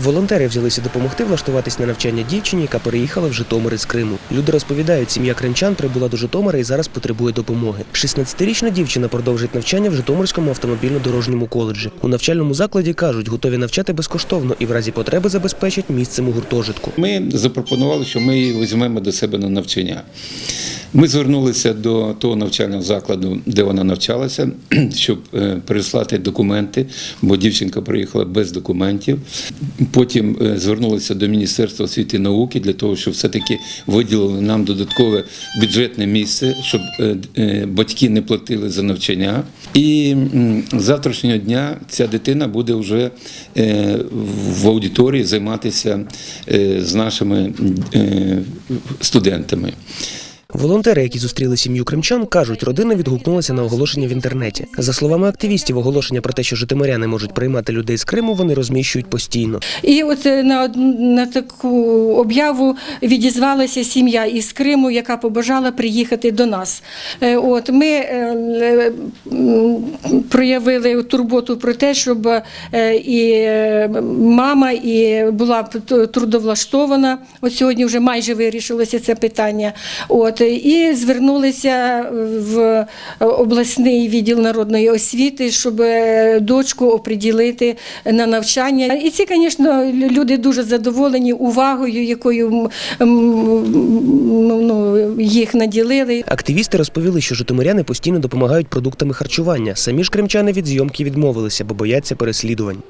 Волонтери взялися допомогти влаштуватись на навчання дівчині, яка переїхала в Житомир із Криму. Люди розповідають, сім'я кримчан прибула до Житомира і зараз потребує допомоги. 16-річна дівчина продовжить навчання в Житомирському автомобільно-дорожньому коледжі. У навчальному закладі кажуть, готові навчати безкоштовно і в разі потреби забезпечать місцем у гуртожитку. Ми запропонували, що ми її візьмемо до себе на навчання. Ми звернулися до того навчального закладу, де вона навчалася, щоб е, переслати документи, бо дівчинка приїхала без документів. Потім е, звернулися до Міністерства освіти і науки для того, щоб все-таки виділили нам додаткове бюджетне місце, щоб е, батьки не платили за навчання. І з завтрашнього дня ця дитина буде вже в аудиторії займатися з нашими студентами. Волонтери, які зустріли сім'ю кримчан, кажуть, родина відгукнулася на оголошення в інтернеті. За словами активістів, оголошення про те, що житомиряни можуть приймати людей з Криму, вони розміщують постійно. І от е, на, на таку об'яву відізвалася сім'я із Криму, яка побажала приїхати до нас. Е, От ми е, проявили турботу про те, щоб і мама і була трудовлаштована. От сьогодні вже майже вирішилося це питання. От і звернулися в обласний відділ народної освіти, щоб е, дочку оприділити на навчання. І ці, звісно, люди дуже задоволені увагою, якою ну, ну, їх наділили. Активісти розповіли, що житомиряни постійно допомагають продуктами харчування. Самі ж кримчани від зйомки відмовилися, бо бояться переслідувань.